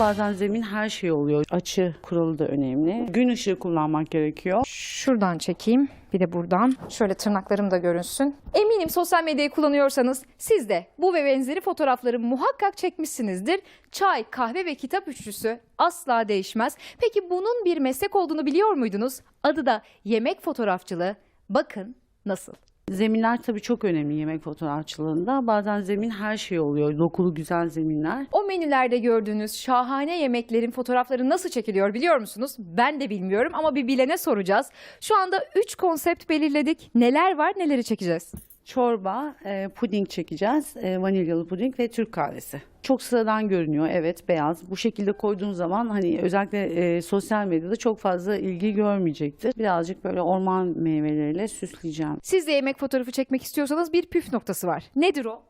Bazen zemin her şey oluyor. Açı kuralı da önemli. Gün ışığı kullanmak gerekiyor. Şuradan çekeyim. Bir de buradan. Şöyle tırnaklarım da görünsün. Eminim sosyal medyayı kullanıyorsanız siz de bu ve benzeri fotoğrafları muhakkak çekmişsinizdir. Çay, kahve ve kitap üçlüsü asla değişmez. Peki bunun bir meslek olduğunu biliyor muydunuz? Adı da yemek fotoğrafçılığı. Bakın nasıl. Zeminler tabii çok önemli yemek fotoğrafçılığında. Bazen zemin her şey oluyor. Dokulu güzel zeminler. O menülerde gördüğünüz şahane yemeklerin fotoğrafları nasıl çekiliyor biliyor musunuz? Ben de bilmiyorum ama bir bilene soracağız. Şu anda 3 konsept belirledik. Neler var neleri çekeceğiz? Çorba, e, puding çekeceğiz. E, vanilyalı puding ve Türk kahvesi. Çok sıradan görünüyor. Evet beyaz. Bu şekilde koyduğun zaman hani özellikle e, sosyal medyada çok fazla ilgi görmeyecektir. Birazcık böyle orman meyveleriyle süsleyeceğim. Siz de yemek fotoğrafı çekmek istiyorsanız bir püf noktası var. Nedir o?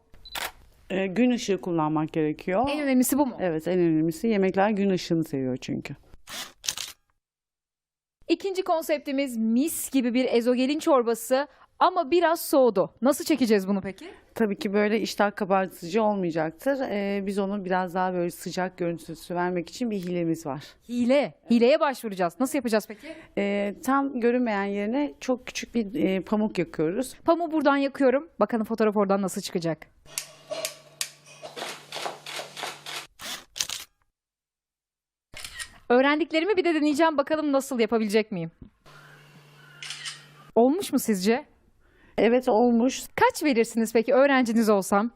E, gün ışığı kullanmak gerekiyor. En önemlisi bu mu? Evet en önemlisi yemekler gün ışığını seviyor çünkü. İkinci konseptimiz mis gibi bir ezogelin çorbası ama biraz soğudu. Nasıl çekeceğiz bunu peki? Tabii ki böyle iştah kabartıcı olmayacaktır. E, biz onu biraz daha böyle sıcak görüntüsü vermek için bir hilemiz var. Hile. Hileye başvuracağız. Nasıl yapacağız peki? E, tam görünmeyen yerine çok küçük bir e, pamuk yakıyoruz. Pamuğu buradan yakıyorum. Bakalım fotoğraf oradan nasıl çıkacak. Öğrendiklerimi bir de deneyeceğim. Bakalım nasıl yapabilecek miyim? Olmuş mu sizce? Evet olmuş. Kaç verirsiniz peki öğrenciniz olsam?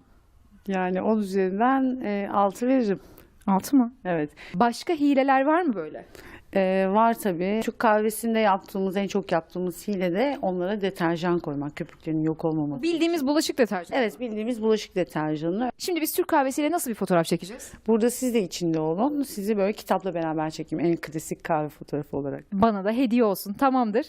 Yani 10 üzerinden e, 6 veririm. Altı mı? Evet. Başka hileler var mı böyle? E, var tabii. Türk kahvesinde yaptığımız, en çok yaptığımız hile de onlara deterjan koymak. Köpüklerin yok olmaması. Bildiğimiz bulaşık deterjanı. Evet bildiğimiz bulaşık deterjanı. Şimdi biz Türk kahvesiyle nasıl bir fotoğraf çekeceğiz? Burada siz de içinde olun. Sizi böyle kitapla beraber çekeyim. En klasik kahve fotoğrafı olarak. Bana da hediye olsun. Tamamdır.